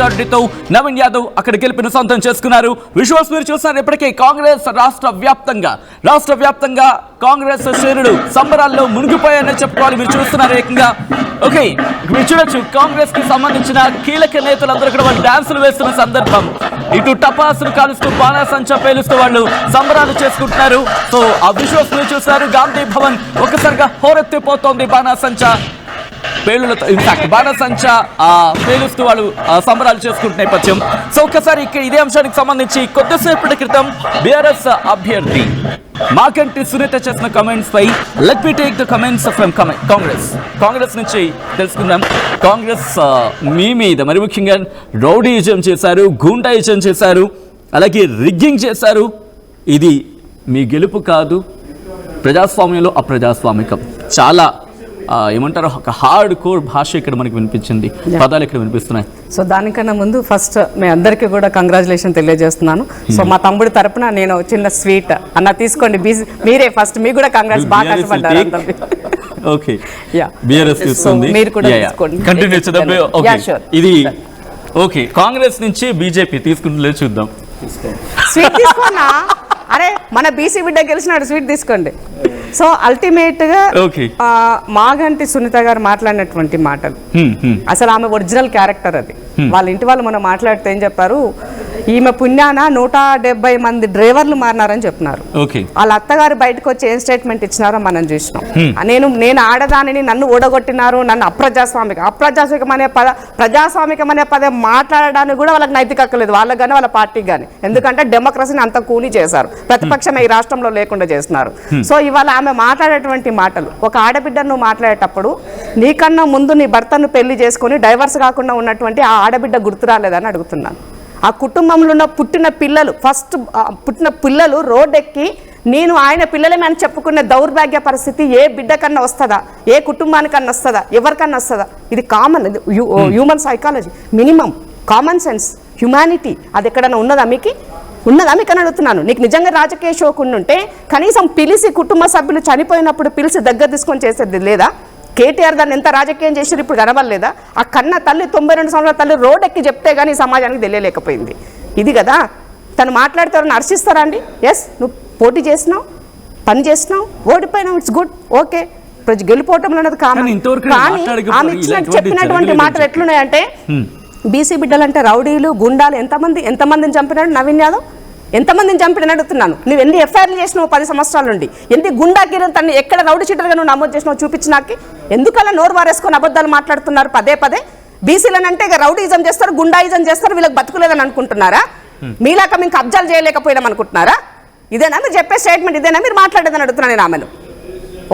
మెజారిటీతో నవీన్ యాదవ్ అక్కడ గెలుపును సొంతం చేసుకున్నారు. విజువల్స్ మీరు చూస్తున్నారు ఇప్పటికే కాంగ్రెస్ రాష్ట్ర వ్యాప్తంగా. రాష్ట్ర వ్యాప్తంగా కాంగ్రెస్ శ్రేణులు సంబరాల్లో మునిగిపోయాయని చెప్పుకోవాలి మీరు చూస్తున్నారు ఏకంగా. ఓకే మీరు చూడొచ్చు కాంగ్రెస్కి సంబంధించిన కీలక నేతలందరూ కూడా వాళ్ళు డాన్సులు వేస్తున్న సందర్భం. ఇటు టపాసులు కాలుస్తూ బాణాసంచా పేలుస్తూ వాళ్ళు సంబరాలు చేసుకుంటున్నారు. సో ఆ విజువల్స్ మీరు గాంధీ భవన్ ఒకసారిగా హోరెత్తిపోతోంది బాణాసంచ. పేలులతో ఇన్ఫాక్ట్ బాణ సంచ పేలుస్తూ వాళ్ళు సంబరాలు చేసుకుంటున్న నేపథ్యం. సో ఒక్కసారి ఇక్కడ ఇదే అంశానికి సంబంధించి కొద్దిసేపటి క్రితం బీఆర్ఎస్ అభ్యర్థి మాకంటి సునీత చేసిన comments pi let me take the comments from Congress Congress నుంచి తెలుసుకుందాం. కాంగ్రెస్ మీ మీద మరి ముఖ్యంగా రౌడీయిజం చేశారు గూండాయిజం చేశారు అలాగే రిగ్గింగ్ చేశారు. ఇది మీ గెలుపు కాదు ప్రజాస్వామ్యంలో అప్రజాస్వామికం. చాలా ఏమంటారు? ఒక హార్డ్ కోర్ భాష ఇక్కడ మనకి వినిపించింది. పదాలు ఇక్కడ వినిపిస్తున్నాయి. సో దానికన్నా ముందు ఫస్ట్ మీ అందరికీ కూడా కంగ్రాచులేషన్ తెలియజేస్తున్నాను. సో మా తమ్ముడి తరపున నేను చిన్న స్వీట్ అన్న తీసుకోండి. మీరే ఫస్ట్ మీకు కూడా కంగ్రాట్స్ బాగా కష్టపడ్డారు. Okay Yeah. బిఆర్ఎస్ So, తీస్తుంది మీరు కూడా తీసుకోండి. కంటిన్యూ చేద్దాం. ఓకే. ఇది ఓకే కాంగ్రెస్ నుంచి బీజేపీ తీసుకుంటే చూద్దాం. స్వీట్ తీసుకోనా అరే మన బీసీ బిడ్డ గెలిచినాడు. స్వీట్ తీసుకోండి. సో అల్టిమేట్గా మాగంటి సునీత గారు మాట్లాడినటువంటి మాటలు. అసలు ఆమె ఒరిజినల్ క్యారెక్టర్ అది. వాళ్ళ ఇంటి వాళ్ళు మనం మాట్లాడితే ఏం చెప్పారు? ఈమె పుణ్యాన నూట డెబ్బై మంది డ్రైవర్లు మారినారని చెప్పినారు. వాళ్ళ అత్తగారు బయటకు వచ్చి ఏం స్టేట్మెంట్ ఇచ్చినారో మనం చూసినాం. నేను నేను ఆడదానిని నన్ను ఓడగొట్టినారు నన్ను అప్రజాస్వామిక అప్రజాస్వామికం అనే పద ప్రజాస్వామికం అనే పదం మాట్లాడడానికి కూడా వాళ్ళకి నైతిక హక్కు లేదు. వాళ్ళకి కానీ వాళ్ళ పార్టీకి కానీ ఎందుకంటే డెమోక్రసీని అంత కూలీ చేశారు. ప్రతిపక్షం ఈ రాష్ట్రంలో లేకుండా చేస్తున్నారు. సో ఇవాళ ఆమె మాట్లాడేటువంటి మాటలు ఒక ఆడబిడ్డను మాట్లాడేటప్పుడు నీకన్నా ముందు నీ భర్తను పెళ్ళి చేసుకొని డైవర్స్ కాకుండా ఉన్నటువంటి ఆ ఆడబిడ్డ గుర్తు రాలేదని అడుగుతున్నాను. ఆ కుటుంబంలో ఉన్న పుట్టిన పిల్లలు ఫస్ట్ పుట్టిన పిల్లలు రోడ్డెక్కి నేను ఆయన పిల్లలమే అని చెప్పుకునే దౌర్భాగ్య పరిస్థితి ఏ బిడ్డ కన్నా వస్తుందా? ఏ కుటుంబానికన్నా వస్తుందా? ఎవరికన్నా వస్తుందా? ఇది కామన్ ఇది human psychology minimum common sense humanity అది ఎక్కడన్నా ఉన్నదా మీకు? ఉన్నదా మీకు అని అడుగుతున్నాను. నీకు నిజంగా రాజకీయ షోకు ఉంటే కనీసం పిలిచి కుటుంబ సభ్యులు చనిపోయినప్పుడు పిలిచి దగ్గర తీసుకొని చేసేది లేదా? కేటీఆర్ దాన్ని ఎంత రాజకీయం చేసారు ఇప్పుడు కనబడలేదా? ఆ కన్న తల్లి తొంభై రెండు సంవత్సరాల తల్లి రోడ్ ఎక్కి చెప్తే కానీ సమాజానికి తెలియలేకపోయింది. ఇది కదా? తను మాట్లాడితే ఎవరైనా హర్షిస్తారా అండి? ఎస్ నువ్వు పోటీ చేసినావు పని చేసినావు ఓడిపోయినావు ఇట్స్ గుడ్ ఓకే ప్రజ గెలిపోవటం అనేది కానీ ఆమె ఇచ్చిన చెప్పినటువంటి మాటలు ఎట్లున్నాయంటే బీసీ బిడ్డలంటే రౌడీలు గుండాలు ఎంతమంది ఎంతమందిని చంపినాడు నవీన్ యాదవ్? ఎంతమందిని చంపిన అడుగుతున్నాను? నువ్వు ఎన్ని ఎఫ్ఐఆర్లు చేసినావు పది సంవత్సరాల నుండి ఎన్ని గుండాగిరి తను ఎక్కడ రౌడీ చీటర్గా నువ్వు నమోదు చేసినావు చూపించి నాకు. ఎందుకలా నోరు వారేసుకొని అబద్ధాలు మాట్లాడుతున్నారు పదే పదే? బీసీలనంటే ఇక రౌడీజం చేస్తారు గుండాయిజం చేస్తారు వీళ్ళకి బతుకులేదని అనుకుంటున్నారా? మీలాక మేము కబ్జాలు చేయలేకపోయినాం అనుకుంటున్నారా? ఇదేనా? మీరు చెప్పే స్టేట్మెంట్ ఇదేనా? మీరు మాట్లాడేదని అడుగుతున్నాను నేను ఆమెను.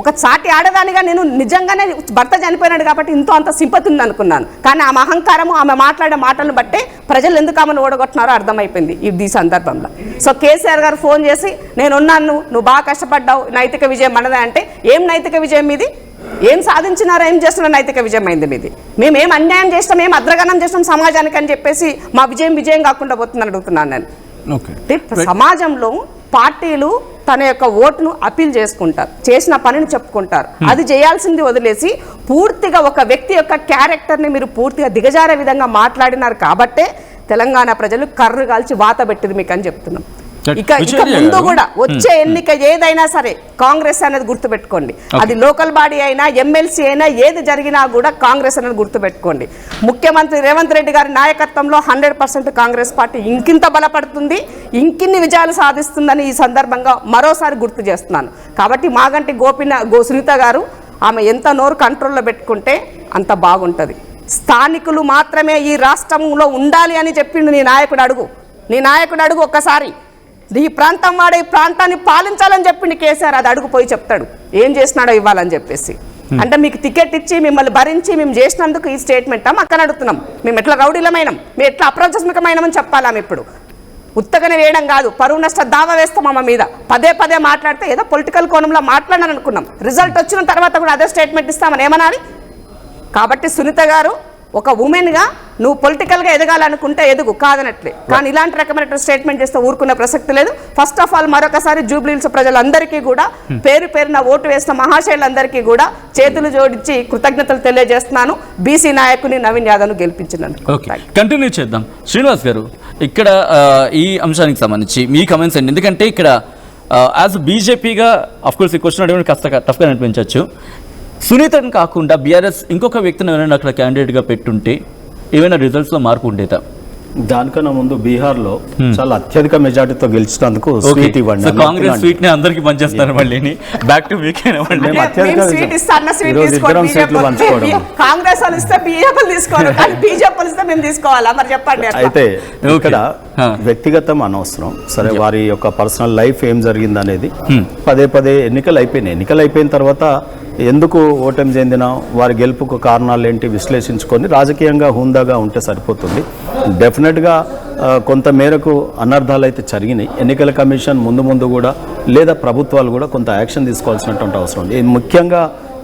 ఒక సాటి ఆడదానిగా నేను నిజంగానే భర్త చనిపోయినాడు కాబట్టి ఇంతో అంత సింపతి ఉంది అనుకున్నాను కానీ ఆమె అహంకారము ఆమె మాట్లాడే మాటలను బట్టే ప్రజలు ఎందుకు ఆమెను ఓడగొట్టినారో అర్థమైపోయింది ఇది ఈ సందర్భంలో. సో కేసీఆర్ గారు ఫోన్ చేసి నేను ఉన్నాను నువ్వు బాగా కష్టపడ్డావు నైతిక విజయం మనదే అంటే ఏం నైతిక విజయం మీది? ఏం సాధించినారో ఏం చేస్తున్న నైతిక విజయం అయింది మీది. మేము ఏం అన్యాయం చేస్తాం ఏం అద్రగణం చేస్తాం సమాజానికి అని చెప్పేసి మా విజయం విజయం కాకుండా పోతుందని అడుగుతున్నాను నేను. అంటే సమాజంలో పార్టీలు తన యొక్క ఓటును అపీల్ చేసుకుంటారు చేసిన పనిని చెప్పుకుంటారు. అది చేయాల్సింది వదిలేసి పూర్తిగా ఒక వ్యక్తి యొక్క క్యారెక్టర్ని మీరు పూర్తిగా దిగజారే విధంగా మాట్లాడినారు కాబట్టే తెలంగాణ ప్రజలు కర్రు కాల్చి వాత పెట్టింది మీకు అని చెప్తున్నాం. ఇక ఇక ముందు కూడా వచ్చే ఎన్నిక ఏదైనా సరే కాంగ్రెస్ అనేది గుర్తుపెట్టుకోండి. అది లోకల్ బాడీ అయినా ఎమ్మెల్సీ అయినా ఏది జరిగినా కూడా కాంగ్రెస్ అనేది గుర్తుపెట్టుకోండి. ముఖ్యమంత్రి రేవంత్ రెడ్డి గారి నాయకత్వంలో హండ్రెడ్ పర్సెంట్ కాంగ్రెస్ పార్టీ ఇంకింత బలపడుతుంది ఇంకిన్ని విజయాలు సాధిస్తుందని ఈ సందర్భంగా మరోసారి గుర్తు చేస్తున్నాను. కాబట్టి మాగంటి గోపిన గో సునీత గారు ఆమె ఎంత నోరు కంట్రోల్లో పెట్టుకుంటే అంత బాగుంటుంది. స్థానికులు మాత్రమే ఈ రాష్ట్రంలో ఉండాలి అని చెప్పిండు నీ నాయకుడు అడుగు. నీ నాయకుడు అడుగు ఒక్కసారి. ఈ ప్రాంతం వాడే ఈ ప్రాంతాన్ని పాలించాలని చెప్పిండు కేసీఆర్ అది అడుగు పోయి చెప్తాడు. ఏం చేసినాడో ఇవ్వాలని చెప్పేసి. అంటే మీకు టికెట్ ఇచ్చి మిమ్మల్ని భరించి మేము చేసినందుకు ఈ స్టేట్మెంట్? అక్కడ అడుగుతున్నాం. మేము ఎట్లా రౌడీలమైనాం? మేము ఎట్లా అప్రజాస్మికమైనామని చెప్పాలా ఇప్పుడు. ఉత్తగనే వేయడం కాదు పరువు నష్ట దావా వేస్తాం అమ్మ మీద. పదే పదే మాట్లాడితే ఏదో పొలిటికల్ కోణంలో మాట్లాడాలని అనుకున్నాం రిజల్ట్ వచ్చిన తర్వాత కూడా అదే స్టేట్మెంట్ ఇస్తామని ఏమనాలి? కాబట్టి సునీత గారు ఒక ఉమెన్గా నువ్వు పొలిటికల్గా ఎదగాలనుకుంటే ఎదుగు కాదనట్లే. కానీ ఇలాంటి రకమైన స్టేట్మెంట్ చేస్తే ఊరుకునే ప్రసక్తి లేదు. ఫస్ట్ ఆఫ్ ఆల్ మరొకసారి జూబ్లీహిల్స్ ప్రజలందరికీ కూడా పేరు పేరున ఓటు వేసిన మహాశైలందరికీ కూడా చేతులు జోడించి కృతజ్ఞతలు తెలియజేస్తున్నాను. బీసీ నాయకుని నవీన్ యాదవ్ను గెలిపించినందుకు. కంటిన్యూ చేద్దాం. శ్రీనివాస్ గారు ఇక్కడ ఈ అంశానికి సంబంధించి మీ కమెంట్స్ అండి. ఎందుకంటే ఇక్కడ యాజ్ బీజేపీగా కోర్స్ ఈ క్వశ్చన్ అడగడం కాస్త టఫ్గా అనిపించవచ్చు సునీతని కాకుండా బీఆర్ఎస్ ఇంకొక వ్యక్తిని ఎవరైనా అక్కడ క్యాండిడేట్గా పెట్టుంటే ఏమైనా రిజల్ట్స్లో మార్పు ఉండేదా? దానికన్నా ముందు బీహార్లో చాలా అత్యధిక మెజార్టీతో గెలిచినందుకు స్వీట్ ఇవ్వండి కాంగ్రెస్. స్వీట్ని అందరికి పనిచేస్తారు మళ్ళీ. బ్యాక్ టు ఇద్దరం సీట్లు పంచుకోవడం. కాంగ్రెస్ వాళ్ళు ఇస్తే బీజేపీ తీసుకోవాలి కానీ బీజేపీ ఇస్తే మేము తీసుకోవాలా. మరి చెప్పండి. అయితే. ఇక్కడ. వ్యక్తిగతం అనవసరం. సరే వారి యొక్క పర్సనల్ లైఫ్ ఏం జరిగింది అనేది పదే పదే ఎన్నికలు అయిపోయినాయి. ఎన్నికలు అయిపోయిన తర్వాత ఎందుకు ఓటమి చెందిన వారి గెలుపుకు కారణాలు ఏంటి విశ్లేషించుకొని రాజకీయంగా హుందాగా ఉంటే సరిపోతుంది. డెఫినెట్గా కొంత మేరకు అనర్థాలు అయితే జరిగినాయి. ఎన్నికల కమిషన్ ముందు ముందు కూడా లేదా ప్రభుత్వాలు కూడా కొంత యాక్షన్ తీసుకోవాల్సినటువంటి అవసరం ఉంది. ఇది ముఖ్యంగా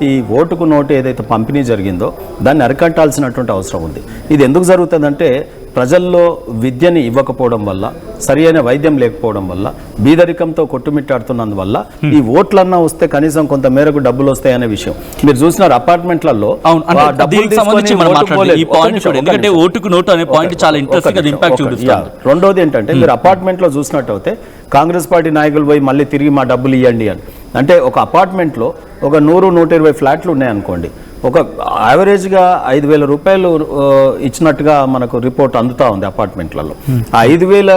ఈ ఓటుకు నోటు ఏదైతే పంపిణీ జరిగిందో దాన్ని అరికట్టాల్సినటువంటి అవసరం ఉంది. ఇది ఎందుకు జరుగుతుందంటే ప్రజల్లో విద్యని ఇవ్వకపోవడం వల్ల సరి అయిన వైద్యం లేకపోవడం వల్ల బీదరికంతో కొట్టుమిట్టాడుతున్నందువల్ల ఈ ఓట్లన్నా వస్తే కనీసం కొంత మేరకు డబ్బులు వస్తాయనే విషయం. మీరు చూసినారు అపార్ట్మెంట్లలో పాయింట్ ఎందుకంటే. ఓటుకు నోటు అనే చాలా ఇంట్రెస్టింగ్ ఇంపాక్ట్. రెండోది ఏంటంటే మీరు అపార్ట్మెంట్లో చూసినట్టయితే కాంగ్రెస్ పార్టీ నాయకులు పోయి మళ్ళీ తిరిగి మా డబ్బులు ఇవ్వండి అని. అంటే ఒక అపార్ట్మెంట్లో ఒక నూరు నూట ఇరవై ఫ్లాట్లు ఉన్నాయనుకోండి. ఒక యావరేజ్గా ఐదు వేల రూపాయలు ఇచ్చినట్టుగా మనకు రిపోర్ట్ అందుతా ఉంది అపార్ట్మెంట్లలో ఆ ఐదు వేల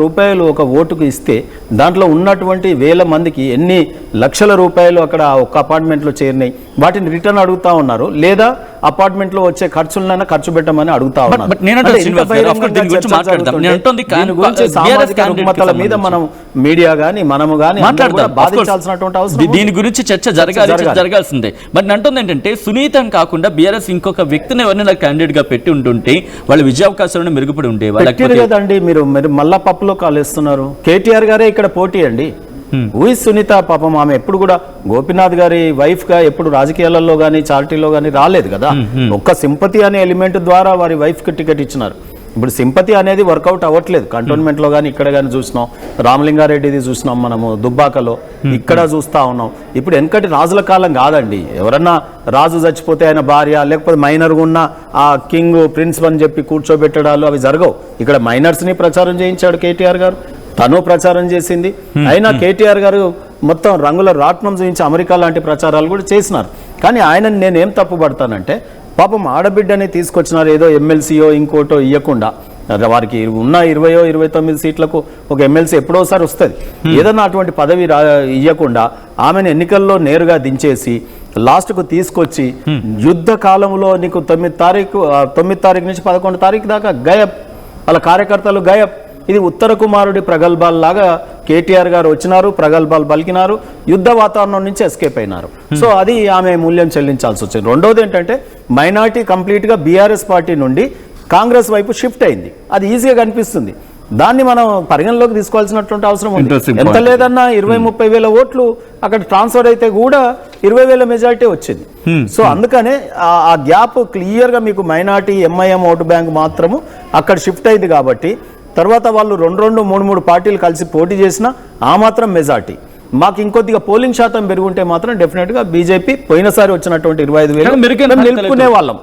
రూపాయలు ఒక ఓటుకు ఇస్తే దాంట్లో ఉన్నటువంటి వేల మందికి ఎన్ని లక్షల రూపాయలు అక్కడ ఆ ఒక్క అపార్ట్మెంట్లో చేరినాయి? వాటిని రిటర్న్ అడుగుతా ఉన్నారు. లేదా అపార్ట్మెంట్లో వచ్చే ఖర్చులనైనా ఖర్చు పెట్టమని అడుగుతా But- ఉన్నారు but నేను అంటే అంటే ఇంత శ్రీనివాస్ గారు, of course దీని బహిరంగంగా గురించి చర్చ మాట్లాడదాం. జరుగుతుంటే నేను అంటోంది దీని కాన్- గురించి BRS సామాజిక candidate కి రుగ్మతల మీద. మనం మీడియా గానీ మనము గానీ. బాధించాల్సినటువంటి అవసరం. దీని గురించి చర్చ జరగాలి. జరగాల్సిందే బట్ నేను అంటుంది ఏంటంటే సునీతని కాకుండా బీఆర్ఎస్ ఇంకొక వ్యక్తిని ఎవరినైనా క్యాండిడేట్గా పెట్టి ఉంటుంటే వాళ్ళ విజయావకాశాలను మెరుగుపడి ఉండేవా పెట్టారు లేకపోతే కదండి మీరు మీరు మళ్ళా పప్పులో కాలేస్తున్నారు కేటీఆర్ గారే ఇక్కడ పోటీ అండి ఊయి సునీత పాపం ఆమె ఎప్పుడు కూడా గోపీనాథ్ గారి వైఫ్గా ఎప్పుడు రాజకీయాలలో గానీ చారిటీలో గానీ రాలేదు కదా. ఒక్క సింపతి అనే ఎలిమెంట్ ద్వారా వారి వైఫ్కి టికెట్ ఇచ్చినారు. ఇప్పుడు సింపతి అనేది వర్కౌట్ అవ్వట్లేదు. కంటోన్మెంట్లో కానీ ఇక్కడ కానీ చూసినాం. రామలింగారెడ్డిది చూసినాం మనము దుబ్బాకలో. ఇక్కడ చూస్తా ఉన్నాం. ఇప్పుడు వెనకటి రాజుల కాలం కాదండి. ఎవరన్నా రాజు చచ్చిపోతే ఆయన భార్య లేకపోతే మైనర్ ఉన్న ఆ కింగ్ ప్రిన్స్ అని చెప్పి కూర్చోబెట్టడాలు అవి జరగవు. ఇక్కడ మైనర్స్ని ప్రచారం చేయించాడు కేటీఆర్ గారు. తను ప్రచారం చేసింది. అయినా కేటీఆర్ గారు మొత్తం రంగుల రాట్నం చూపించి అమెరికా లాంటి ప్రచారాలు కూడా చేసినారు. కానీ ఆయన నేనేం తప్పు పడతానంటే పాపం ఆడబిడ్డని తీసుకొచ్చినారు ఏదో ఎమ్మెల్సీయో ఇంకోటో ఇవ్వకుండా వారికి ఉన్న ఇరవయో ఇరవై తొమ్మిది సీట్లకు ఒక ఎమ్మెల్సీ ఎప్పుడోసారి వస్తుంది. ఏదన్నా అటువంటి పదవి రా ఇవ్వకుండా ఆమెను ఎన్నికల్లో నేరుగా దించేసి లాస్ట్కు తీసుకొచ్చి యుద్ధ కాలంలో నీకు తొమ్మిది తారీఖు తొమ్మిది తారీఖు నుంచి పదకొండు తారీఖు దాకా గయప్ వాళ్ళ కార్యకర్తలు గయప్ ఇది ఉత్తర కుమారుడి ప్రగల్భాల్లాగా కేటీఆర్ గారు వచ్చినారు ప్రగల్భాలు పలికినారు యుద్ధ వాతావరణం నుంచి ఎస్కేప్ అయినారు. సో అది ఆమె మూల్యం చెల్లించాల్సి వచ్చింది. రెండోది ఏంటంటే మైనార్టీ కంప్లీట్గా బీఆర్ఎస్ పార్టీ నుండి కాంగ్రెస్ వైపు షిఫ్ట్ అయింది. అది ఈజీగా కనిపిస్తుంది. దాన్ని మనం పరిగణలోకి తీసుకోవాల్సినటువంటి అవసరం ఉంది. ఎంత. లేదన్నా ఇరవై ముప్పై వేల ఓట్లు అక్కడ ట్రాన్స్ఫర్ అయితే కూడా ఇరవై వేల మెజారిటీ వచ్చింది. సో అందుకనే ఆ- గ్యాప్ క్లియర్గా మీకు మైనార్టీ ఎంఐఎం ఓటు బ్యాంక్ మాత్రము అక్కడ షిఫ్ట్ అయింది కాబట్టి తర్వాత వాళ్ళు రెండు రెండు మూడు మూడు పార్టీలు కలిసి పోటీ చేసినా ఆ మాత్రం మెజార్టీ. మాకు ఇంకొద్దిగా పోలింగ్ శాతం పెరుగుంటే మాత్రం డెఫినెట్గా బీజేపీ పోయినసారి వచ్చినటువంటి ఇరవై ఐదు వేలు నిలుపుకునే వాళ్ళం.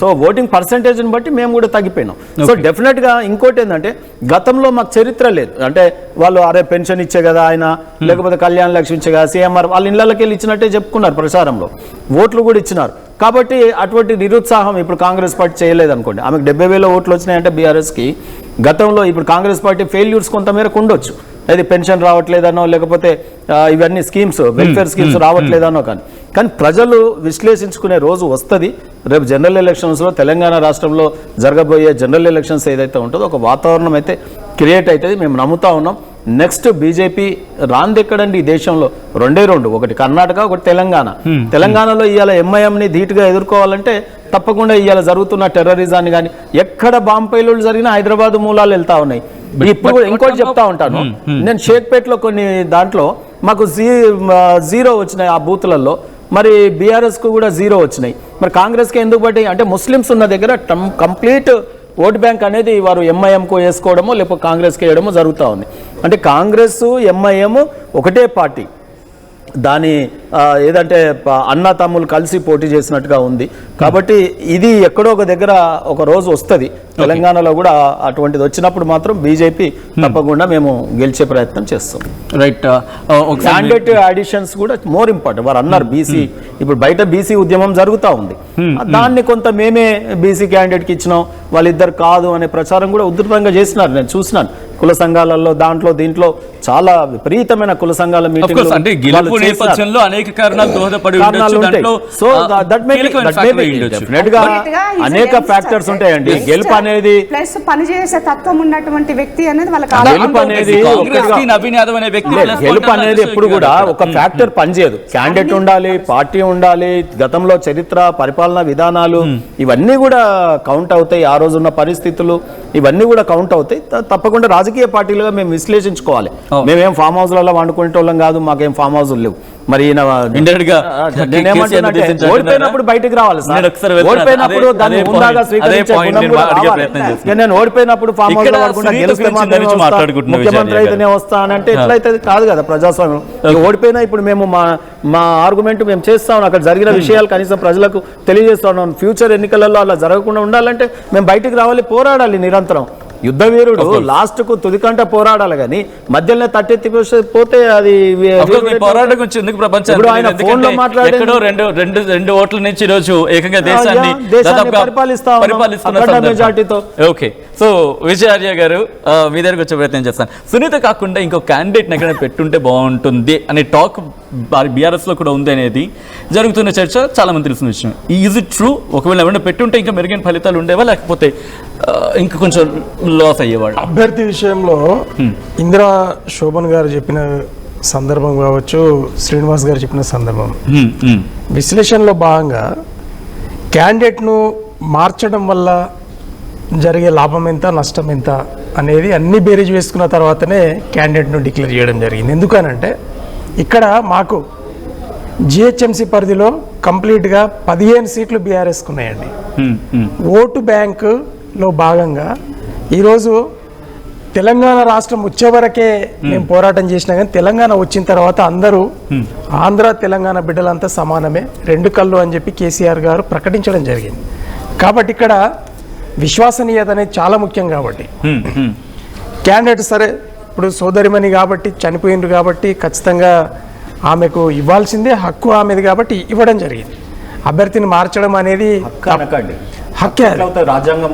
సో ఓటింగ్ పర్సంటేజ్ బట్టి మేము కూడా తగ్గిపోయినాం. సో డెఫినెట్గా ఇంకోటి ఏంటంటే గతంలో మాకు చరిత్ర లేదు. అంటే వాళ్ళు అరే పెన్షన్ ఇచ్చే కదా ఆయన లేకపోతే కళ్యాణ లక్ష్మి ఇచ్చే కదా సీఎంఆర్ వాళ్ళ ఇళ్ళకి వెళ్ళి ఇచ్చినట్టే చెప్పుకున్నారు ప్రచారంలో. ఓట్లు కూడా ఇచ్చినారు. కాబట్టి అటువంటి నిరుత్సాహం ఇప్పుడు కాంగ్రెస్ పార్టీ చేయలేదు అనుకోండి ఆమెకు డెబ్బై వేల ఓట్లు వచ్చినాయంటే బీఆర్ఎస్కి గతంలో ఇప్పుడు కాంగ్రెస్ పార్టీ ఫెయిల్యూర్స్ కొంతమేరకు ఉండొచ్చు. అది పెన్షన్ రావట్లేదనో లేకపోతే ఇవన్నీ స్కీమ్స్ వెల్ఫేర్ స్కీమ్స్ రావట్లేదనో కానీ. కానీ ప్రజలు విశ్లేషించుకునే రోజు వస్తుంది. రేపు జనరల్ ఎలక్షన్స్లో తెలంగాణ రాష్ట్రంలో జరగబోయే జనరల్ ఎలక్షన్స్ ఏదైతే ఉంటుందో ఒక వాతావరణం అయితే క్రియేట్ అవుతుంది మేము నమ్ముతా ఉన్నాం. నెక్స్ట్ బీజేపీ రాంది ఎక్కడండి? ఈ దేశంలో రెండే రెండు. ఒకటి కర్ణాటక ఒకటి తెలంగాణ. తెలంగాణలో ఇవాళ ఎంఐఎంని ధీటుగా ఎదుర్కోవాలంటే తప్పకుండా ఇవాళ జరుగుతున్న టెర్రరిజాన్ని కానీ ఎక్కడ బాంబు పేలుళ్ళు జరిగినా హైదరాబాద్ మూలాలు వెళ్తా ఉన్నాయి. ఇప్పుడు ఇంకోటి చెప్తా ఉంటాను. నేను షేక్పేట్లో కొన్ని దాంట్లో మాకు జీ జీరో వచ్చినాయి ఆ బూత్లలో. మరి బీఆర్ఎస్కు కూడా జీరో వచ్చినాయి. మరి కాంగ్రెస్కి ఎందుకు పట్టి అంటే ముస్లిమ్స్ ఉన్న దగ్గర కంప్లీట్ ఓట్ బ్యాంక్ అనేది వారు ఎంఐఎంకు వేసుకోవడమో లేకపోతే కాంగ్రెస్కి వేయడమో జరుగుతూ ఉంది. అంటే కాంగ్రెస్ ఎంఐఎం ఒకటే పార్టీ. దాని ఏదంటే అన్న తమ్ములు కలిసి పోటీ చేసినట్టుగా ఉంది. కాబట్టి ఇది ఎక్కడో ఒక దగ్గర ఒక రోజు వస్తుంది. తెలంగాణలో కూడా అటువంటిది వచ్చినప్పుడు మాత్రం బీజేపీ తప్పకుండా మేము గెలిచే ప్రయత్నం చేస్తాం. రైట్ క్యాండిడేట్ ఆడిషన్స్ కూడా మోర్ ఇంపార్టెంట్ వారు అన్నారు బీసీ ఇప్పుడు బయట బీసీ ఉద్యమం జరుగుతూ ఉంది. దాన్ని కొంత మేమే బీసీ క్యాండిడేట్కి ఇచ్చినాం. వాళ్ళిద్దరు కాదు అనే ప్రచారం కూడా ఉధృతంగా చేసినారు. నేను చూసినాను. కుల సంఘాలలో దాంట్లో దీంట్లో చాలా విపరీతమైన కుల సంఘాల Of course, మీటింగ్ అంటే గెలుపు నేపథ్యంలో అనేక కారణాలు దోహదపడి ఉండొచ్చు. సో దట్ మే కీలకమైన దట్ మే factor అయి ఉండొచ్చు. డెఫినెట్గా అనేక ఫ్యాక్టర్స్ ఉంటాయండి. గెలుపు అనేది ప్లస్ పనిచేసే తత్వం ఉన్నటువంటి వ్యక్తి అనేది వాళ్ళకి గెలుపు అనేది నవీన్ యాదవ్ అనే వ్యక్తి గెలుపు అనేది ఎప్పుడు కూడా. ఒక ఫ్యాక్టర్ పనిచేయదు. క్యాండిడేట్ ఉండాలి పార్టీ ఉండాలి గతంలో చరిత్ర పరిపాలనా విధానాలు ఇవన్నీ కూడా కౌంట్ అవుతాయి. ఆ రోజున్న పరిస్థితులు ఇవన్నీ కూడా కౌంట్ అవుతాయి. తప్పకుండా రాజకీయ పార్టీలుగా మేము విశ్లేషించుకోవాలి. మేమేం ఫామ్ హౌస్లలో వండుకునేటోళ్ళం కాదు మాకేం ఫామ్ హౌస్ లేవు. మరి ఓడిపోయినప్పుడు బయటికి రావాలి సార్. ఓడిపోయినప్పుడు దాన్ని స్వీకరించే నేను ఓడిపోయినప్పుడు ఫామ్ హౌస్ ముఖ్యమంత్రి అయితేనే వస్తా అని అంటే ఎట్లయితే కాదు కదా ప్రజాస్వామ్యం. ఓడిపోయినా ఇప్పుడు మేము మా మా ఆర్గ్యుమెంట్ మేము చేస్తాం అక్కడ జరిగిన విషయాలు కనీసం ప్రజలకు తెలియజేస్తా ఉన్నాం. ఫ్యూచర్ ఎన్నికలలో అలా జరగకుండా ఉండాలంటే మేము బయటికి రావాలి పోరాడాలి నిరంతరం. యుద్ధ వీరుడు లాస్ట్కు తుదికంట పోరాడాలి కానీ మధ్యలోనే తట్టెత్తి పోతే అది పోరాటం గురించి ఎందుకు ప్రపంచం ఆయన రెండు రెండు రెండు ఓట్ల నుంచి రోజు ఏకంగా దేశాన్ని పరిపాలిస్తా. ఓకే సో విజయార్య గారు మీ దగ్గరకు వచ్చే ప్రయత్నం చేస్తాను. సునీత కాకుండా ఇంకో క్యాండిడేట్ ఎక్కడ పెట్టుంటే బాగుంటుంది అనే టాక్ బీఆర్ఎస్లో కూడా ఉంది అనేది జరుగుతున్న చర్చ చాలా మంది తెలిసిన విషయం. ఈజ్ ఇట్ ట్రూ ఒకవేళ ఎవరైనా పెట్టుంటే ఇంకా మెరుగైన ఫలితాలు ఉండేవా? లేకపోతే ఇంకా కొంచెం లాస్ అయ్యేవాళ్ళు. అభ్యర్థి విషయంలో ఇందిరా శోభన్ గారు చెప్పిన సందర్భం కావచ్చు శ్రీనివాస్ గారు చెప్పిన సందర్భం. విశ్లేషణలో భాగంగా క్యాండిడేట్ను మార్చడం వల్ల జరిగే లాభం ఎంత నష్టం ఎంత అనేది అన్ని బేరీజ్ వేసుకున్న తర్వాతనే క్యాండిడేట్ను డిక్లేర్ చేయడం జరిగింది. ఎందుకనంటే ఇక్కడ మాకు జిహెచ్ఎంసీ పరిధిలో కంప్లీట్గా పదిహేను సీట్లు బీఆర్ఎస్కు ఉన్నాయండి. ఓటు బ్యాంకులో భాగంగా ఈరోజు తెలంగాణ రాష్ట్రం వచ్చే వరకే మేము. పోరాటం చేసినా కానీ తెలంగాణ వచ్చిన తర్వాత అందరూ ఆంధ్ర తెలంగాణ బిడ్డలంతా సమానమే. రెండు కళ్ళు అని చెప్పి కేసీఆర్ గారు ప్రకటించడం జరిగింది. కాబట్టి ఇక్కడ విశ్వసనీయత అనేది చాలా ముఖ్యం కాబట్టి. క్యాండిడేట్ సరే ఇప్పుడు సోదరిమణి కాబట్టి చనిపోయిండ్రు కాబట్టి ఖచ్చితంగా ఆమెకు ఇవ్వాల్సిందే హక్కు ఆమెది కాబట్టి ఇవ్వడం జరిగింది. అభ్యర్థిని మార్చడం అనేది హక్కే రాజ్యాంగం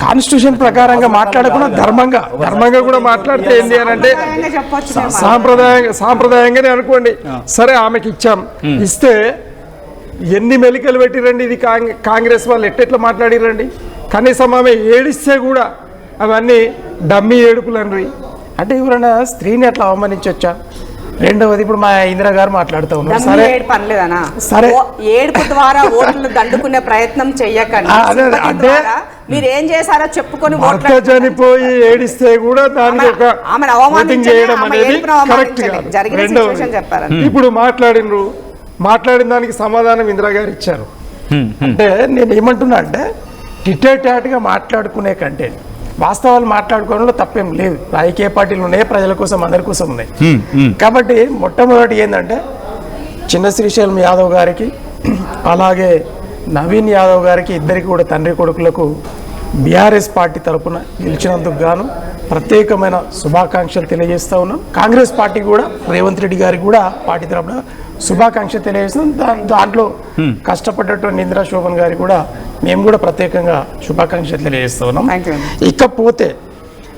కాన్స్టిట్యూషన్ ప్రకారంగా మాట్లాడకుండా ధర్మంగా ధర్మంగా కూడా మాట్లాడితే ఏంటి అని అంటే. సాంప్రదాయంగా సాంప్రదాయంగానే అనుకోండి. సరే ఆమెకి ఇచ్చాం. ఇస్తే ఎన్ని మెలికలు పెట్టిరండి ఇది కాంగ్- కాంగ్రెస్ వాళ్ళు? ఎట్టెట్లా మాట్లాడిరండి? కనీసం ఆమె ఏడిస్తే కూడా అవన్నీ డమ్మీ ఏడుపులు అనరి అంటే ఎవరైనా స్త్రీని అట్లా అవమానించవచ్చా రెండవది ఇప్పుడు మా ఇందిరా గారు మాట్లాడుతూ ఉన్నారు. సరే. ఏడు పనిలేదనా సరే. ఏడుపు ద్వారా ఓట్లు దండుకునే ప్రయత్నం చెయ్యకండి అంటే- మీరు ఏం చేశారో చెప్పుకొని భర్త చనిపోయి ఏడిస్తే కూడా దానికి ఒక ఓటింగ్ అవమానించలే, చేయడం అనేది ఏడుపును కరెక్ట్. కాదు. ఇప్పుడు మాట్లాడినరు. మాట్లాడిన దానికి సమాధానం ఇందిరా గారు ఇచ్చారు. అంటే నేను ఏమంటున్నా అంటే టిటేటాట్గా మాట్లాడుకునే కంటే వాస్తవాలు మాట్లాడుకోవడంలో తప్పేం లేదు రాజకీయ పార్టీలు ఉన్నాయి ప్రజల కోసం అందరి కోసం ఉన్నాయి. కాబట్టి మొట్టమొదటి ఏంటంటే చిన్న శ్రీశైలం యాదవ్ గారికి అలాగే నవీన్ యాదవ్ గారికి ఇద్దరికి కూడా తండ్రి కొడుకులకు బీఆర్ఎస్ పార్టీ తరపున గెలిచినందుకు గాను ప్రత్యేకమైన శుభాకాంక్షలు తెలియజేస్తా ఉన్నాం. కాంగ్రెస్ పార్టీ కూడా రేవంత్ రెడ్డి గారికి కూడా పార్టీ తరపున శుభాకాంక్షలు తెలియజేస్తున్నాం. దా- దాంట్లో కష్టపడ్డటువంటి ఇందిరా శోభన్ గారికి కూడా మేము కూడా ప్రత్యేకంగా శుభాకాంక్షలు తెలియజేస్తా ఉన్నాం. ఇకపోతే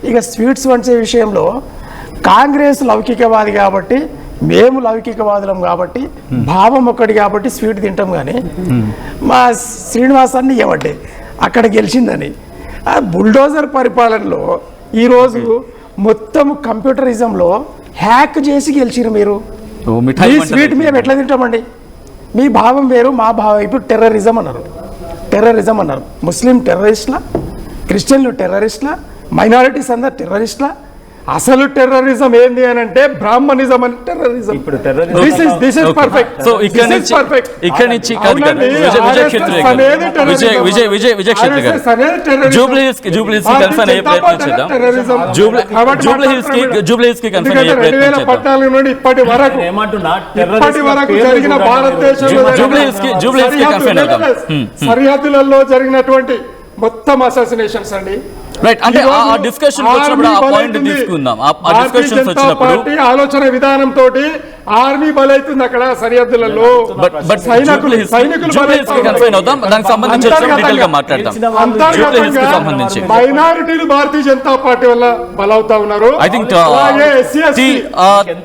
ఇక స్వీట్స్ వంచే విషయంలో కాంగ్రెస్ లౌకికవాది కాబట్టి మేము లౌకికవాదులం కాబట్టి భావం ఒకటి కాబట్టి స్వీట్ తింటాం కానీ మా శ్రీనివాసాన్ని ఇవ్వటే అక్కడ గెలిచిందని. ఆ బుల్డోజర్ పరిపాలనలో ఈరోజు మొత్తం కంప్యూటరిజంలో హ్యాక్ చేసి గెలిచిరు మీరు. వంటలు స్వీట్ మేము ఎట్లా తింటామండి? మీ భావం వేరు మా భావం ఇప్పుడు టెర్రరిజం అన్నారు. టెర్రరిజం అన్నారు. ముస్లిం టెర్రరిస్ట్లా క్రిస్టియన్లు టెర్రరిస్ట్లా మైనారిటీస్ అందరు టెర్రరిస్ట్లా అసలు టెర్రరిజం ఏంది అని అంటే బ్రాహ్మణిజం అని టెర్రరిజం. ఇప్పుడు this is this is. Perfect so ఇక్కడ నుంచి ఇక్కడ నుంచి. విజయ్ విజయ్. విజయ్ విజయ్ క్షేత్రి గారు జూబ్లీ హిల్స్కి జూబ్లీ హిల్స్కి కన్ఫర్మ్ అయ్యే ప్రయత్నం చేద్దాం. జూబ్లీ జూబ్లీ హిల్స్కి జూబ్లీ హిల్స్కి కన్ఫర్మ్ అయ్యే రెండు ప్రయత్నం వేల చేద్దాం. పద్నాలుగు నుండి ఇప్పటి వరకు ఏమంటున్నా ఇప్పటి వరకు జరిగిన భారతదేశంలో జూబ్లీ హిల్స్ కి- జూబ్లీ హిల్స్కి లేదు. హ్మ్, హ్మ్. సరిహద్దులలో జరిగినటువంటి మొత్తం అసాసినేషన్స్ అండి. రైట్ అంటే ఆ డిస్కషన్ వచ్చినప్పుడు ఆ పాయింట్. తీసుకుందాం. ఆ డిస్కషన్స్ వచ్చినప్పుడు పార్టీ ఆలోచన విధానం తోటి ఆర్మీ బలైతుంది అక్కడ సరిహద్దులలో. బట్ సైనికులు సైనికులు అవుదాం. దానికి సంబంధించి డీటెయిల్గా సంబంధించి మైనారిటీలు భారతీయ జనతా పార్టీ వల్ల బలవుతా ఉన్నారు. I think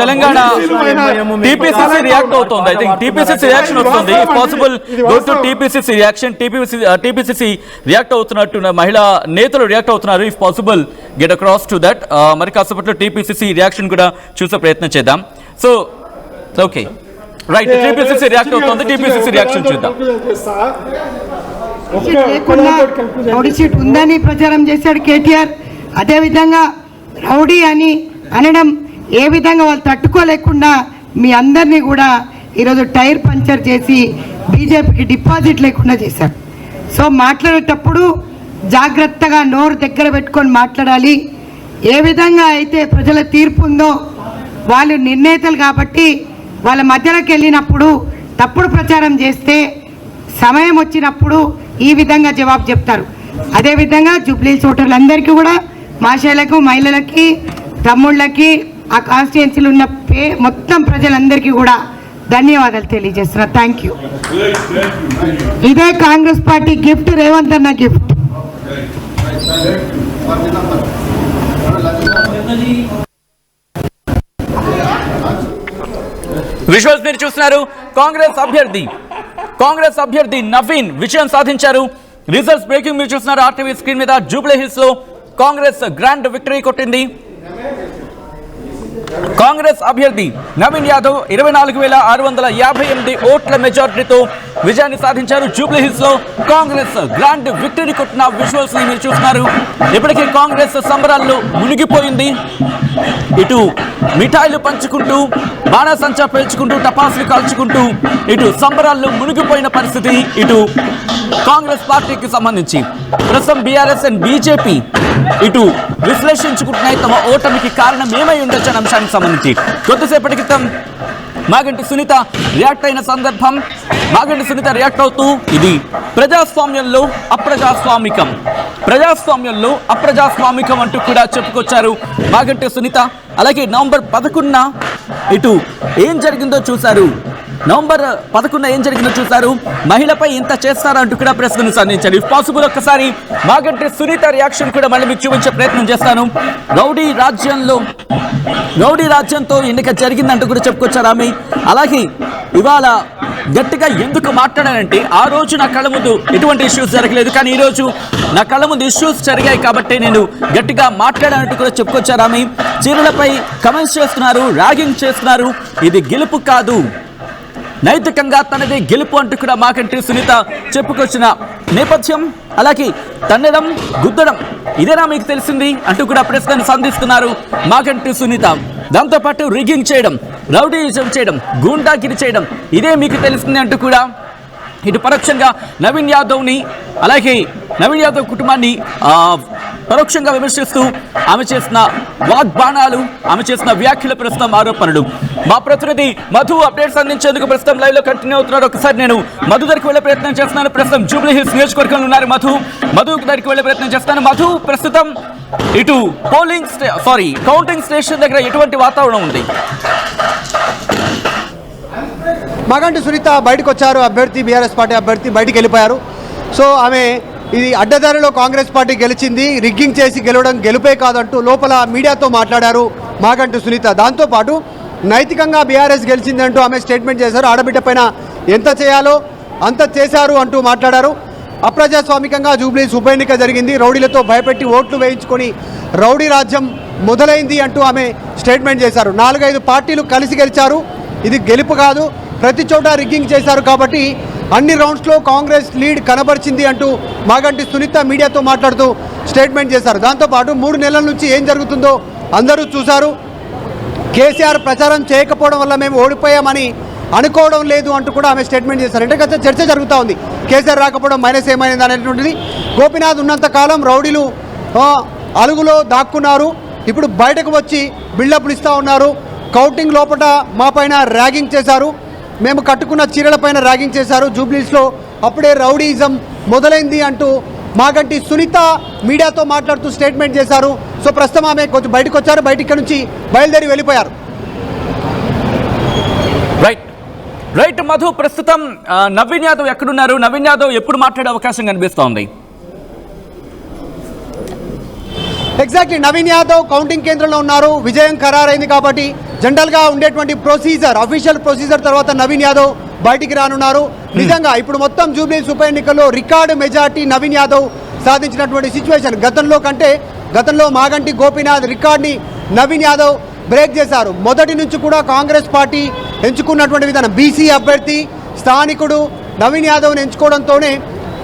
Telangana TPCC react అవుతుంది. ఐ థింక్ టీపీసీసీ రియాక్షన్ వస్తుంది. Possible go to TPCC reaction TPC TPCC react అవుతున్నట్టు మహిళా నేతలు రియాక్ట్ అవుతున్నారు. If possible get across to that మరి కాసేపట్లో టీపీసీసీ రియాక్షన్ కూడా చూసే ప్రయత్నం చేద్దాం. So okay right TPCC react అవుతుంది. టీపీసీసీ రియాక్షన్ చూద్దాం. ఒక్క- లేకుండా రౌడీ సీట్ ఉందని ప్రచారం చేశాడు కేటీఆర్. అదేవిధంగా రౌడీ అని అనడం ఏ విధంగా వాళ్ళు తట్టుకోలేకుండా మీ అందరినీ కూడా ఈరోజు టైర్ పంచర్ చేసి బీజేపీకి డిపాజిట్ లేకుండా చేశారు. సో మాట్లాడేటప్పుడు జాగ్రత్తగా నోరు దగ్గర పెట్టుకొని మాట్లాడాలి. ఏ విధంగా అయితే ప్రజల తీర్పు ఉందో వాళ్ళు నిర్ణేతలు కాబట్టి వాళ్ళ మధ్యలోకి వెళ్ళినప్పుడు తప్పుడు ప్రచారం చేస్తే సమయం వచ్చినప్పుడు ఈ విధంగా జవాబు చెప్తారు. అదేవిధంగా జూబ్లీ ఓటర్లందరికీ కూడా మాషాలకు మహిళలకి తమ్ముళ్ళకి ఆ కాన్స్టిట్యున్సీలు ఉన్న పే మొత్తం ప్రజలందరికీ కూడా ధన్యవాదాలు తెలియజేస్తున్నా. Thank you. ఇదే కాంగ్రెస్ పార్టీ గిఫ్ట్ రేవంత్ అన్న గిఫ్ట్. విజువల్స్ మీరు చూస్తున్నారు. కాంగ్రెస్ అభ్యర్థి కాంగ్రెస్ అభ్యర్థి నవీన్ విజయం సాధించారు. రిజల్ట్స్ బ్రేకింగ్ మీరు చూస్తున్నారు. ఆర్టీవీ స్క్రీన్ మీద జూబ్లీ హిల్స్లో కాంగ్రెస్ గ్రాండ్ విక్టరీ కొట్టింది. కాంగ్రెస్ అభ్యర్థి నవీన్ యాదవ్ ఇరవై నాలుగు వేల ఆరు వందల యాభై ఎనిమిది ఓట్ల మెజార్టీతో విజయాన్ని సాధించారు. జూబ్లీహిల్స్లో కాంగ్రెస్ గ్రాండ్ విక్టరీ కొట్టిన విజువల్స్ని మీరు చూస్తున్నారు. ఇప్పటికే కాంగ్రెస్ సంబరాల్లో మునిగిపోయింది. ఇటు మిఠాయిలు పంచుకుంటూ బాణాసంచా పేల్చుకుంటూ టపాసులు కాల్చుకుంటూ ఇటు సంబరాల్లో మునిగిపోయిన పరిస్థితి ఇటు కాంగ్రెస్ పార్టీకి సంబంధించి. ప్రస్తుతం బీఆర్ఎస్ అండ్ బీజేపీ ఇటు విశ్లేషించుకుంటున్నాయి. తమ ఓటమికి కారణం ఏమై ఉండొచ్చు అనే దానికి సంబంధించి కొద్దిసేపటి క్రితం మాగంటి సునీత రియాక్ట్ అయిన సందర్భం మాగంటి సునీత రియాక్ట్ అవుతూ ఇది ప్రజాస్వామ్యంలో అప్రజాస్వామికం. ప్రజాస్వామ్యంలో అప్రజాస్వామికం అంటూ కూడా చెప్పుకొచ్చారు మాగంటి సునీత. అలాగే నవంబర్ పదకొండున ఇటు ఏం జరిగిందో చూశారు? నవంబర్ పదకొండున ఏం జరిగిందో చూశారు? మహిళపై ఇంత చేస్తారంటూ కూడా ప్రశ్నలు సంధించారు ఇఫ్ పాసిబుల్ ఒక్కసారి మాగంటి సునీత రియాక్షన్ కూడా మళ్ళీ మీకు చూపించే ప్రయత్నం చేస్తాను. రౌడీ రాజ్యంలో రౌడీ రాజ్యంతో ఎన్నిక జరిగిందంటూ కూడా చెప్పుకొచ్చారు ఆమె. అలాగే ఇవాళ గట్టిగా ఎందుకు మాట్లాడానంటే ఆ రోజు నా కళ్ళ ముందు ఎటువంటి ఇష్యూస్ జరగలేదు. కానీ ఈరోజు నా కళ్ళ ముందు ఇష్యూస్ జరిగాయి కాబట్టి నేను గట్టిగా మాట్లాడానంటూ కూడా చెప్పుకొచ్చారు ఆమె. చీరలపై కమెంట్స్ చేస్తున్నారు ర్యాగింగ్ చేస్తున్నారు. ఇది గెలుపు కాదు. నైతికంగా తనదే గెలుపు అంటూ కూడా మాకంటి సునీత చెప్పుకొచ్చిన నేపథ్యం అలాగే తన్నడం గుద్దడం ఇదేనా మీకు తెలిసింది అంటూ కూడా ప్రశ్నను సంధిస్తున్నారు మాకంటి సునీత. దాంతోపాటు రిగింగ్ చేయడం రౌడీయిజం చేయడం గూండాగిరి చేయడం ఇదే మీకు తెలిసింది అంటూ కూడా ఇటు పరోక్షంగా నవీన్ యాదవ్ని అలాగే నవీన్ యాదవ్ కుటుంబాన్ని ఆ, పరోక్షంగా విమర్శిస్తూ ఆమె చేసిన వాగ్బాణాలు ఆమె చేసిన వ్యాఖ్యల ప్రస్తుతం ఆరోపణలు. మా ప్రతినిధి మధు అప్డేట్స్ అందించేందుకు ప్రస్తుతం లైవ్లో కంటిన్యూ అవుతున్నారు ఒకసారి నేను మధు దగ్గరికి వెళ్ళే ప్రయత్నం చేస్తున్నాను. ప్రస్తుతం జూబ్లీ హిల్స్ నియోజకవర్గంలో ఉన్నారు మధు. మధు దగ్గరికి వెళ్ళే ప్రయత్నం చేస్తాను మధు ప్రస్తుతం ఇటు పోలింగ్ సారీ కౌంటింగ్ స్టేషన్ దగ్గర ఎటువంటి వాతావరణం ఉంది? మగంటి సునీత బయటకు వచ్చారు. అభ్యర్థి బీఆర్ఎస్ పార్టీ అభ్యర్థి బయటికి వెళ్ళిపోయారు. సో ఆమె ఇది అడ్డదారిలో కాంగ్రెస్ పార్టీ గెలిచింది. రిగ్గింగ్ చేసి గెలవడం గెలుపే కాదంటూ లోపల మీడియాతో మాట్లాడారు మాగంటి సునీత. దాంతోపాటు నైతికంగా బీఆర్ఎస్ గెలిచిందంటూ ఆమె స్టేట్మెంట్ చేశారు. ఆడబిడ్డ పైన ఎంత చేయాలో అంత చేశారు అంటూ మాట్లాడారు. అప్రజాస్వామికంగా జూబ్లీస్ ఉప ఎన్నిక జరిగింది. రౌడీలతో భయపెట్టి ఓట్లు వేయించుకొని రౌడీ రాజ్యం మొదలైంది అంటూ ఆమె స్టేట్మెంట్ చేశారు. నాలుగైదు పార్టీలు కలిసి గెలిచారు. ఇది గెలుపు కాదు ప్రతి చోట రిగ్గింగ్ చేశారు కాబట్టి అన్ని రౌండ్స్లో కాంగ్రెస్ లీడ్ కనబరిచింది అంటూ మాగంటి సునీత మీడియాతో మాట్లాడుతూ స్టేట్మెంట్ చేశారు. దాంతోపాటు మూడు నెలల నుంచి ఏం జరుగుతుందో అందరూ చూశారు. కేసీఆర్ ప్రచారం చేయకపోవడం వల్ల మేము ఓడిపోయామని అనుకోవడం లేదు అంటూ కూడా ఆమె స్టేట్మెంట్ చేశారు. అంటే కొంచెం చర్చ జరుగుతూ ఉంది. కేసీఆర్ రాకపోవడం మైనస్ ఏమైంది అనేటువంటిది. గోపీనాథ్ ఉన్నంత కాలం రౌడీలు అలుగులో దాక్కున్నారు. ఇప్పుడు బయటకు వచ్చి బిల్డప్లు ఇస్తూ ఉన్నారు. కౌంటింగ్ లోపల మా పైన ర్యాగింగ్ చేశారు. మేము కట్టుకున్న చీరల పైన ర్యాగింగ్ చేశారు. జూబ్లీస్లో అప్పుడే రౌడీయిజం మొదలైంది అంటూ మాగంటి సునీత మీడియాతో మాట్లాడుతూ స్టేట్మెంట్ చేశారు. సో ప్రస్తుతం ఆమె కొంచెం బయటకు వచ్చారు. బయట ఇక్కడ నుంచి బయలుదేరి వెళ్ళిపోయారు. రైట్ రైట్ మధు ప్రస్తుతం నవీన్ యాదవ్ ఎక్కడున్నారు? నవీన్ యాదవ్ ఎప్పుడు మాట్లాడే అవకాశం కనిపిస్తోంది? ఎగ్జాక్ట్లీ నవీన్ యాదవ్ కౌంటింగ్ కేంద్రంలో ఉన్నారు. విజయం ఖరారైంది కాబట్టి జనరల్గా ఉండేటువంటి ప్రొసీజర్ అఫీషియల్ ప్రొసీజర్ తర్వాత నవీన్ యాదవ్ బయటికి రానున్నారు. నిజంగా ఇప్పుడు మొత్తం జూబ్లీ ఉప ఎన్నికల్లో రికార్డు మెజార్టీ నవీన్ యాదవ్ సాధించినటువంటి సిచ్యువేషన్ గతంలో కంటే గతంలో మాగంటి గోపీనాథ్ రికార్డ్ని నవీన్ యాదవ్ బ్రేక్ చేశారు. మొదటి నుంచి కూడా కాంగ్రెస్ పార్టీ ఎంచుకున్నటువంటి విధానం. బీసీ అభ్యర్థి స్థానికుడు నవీన్ యాదవ్ని ఎంచుకోవడంతోనే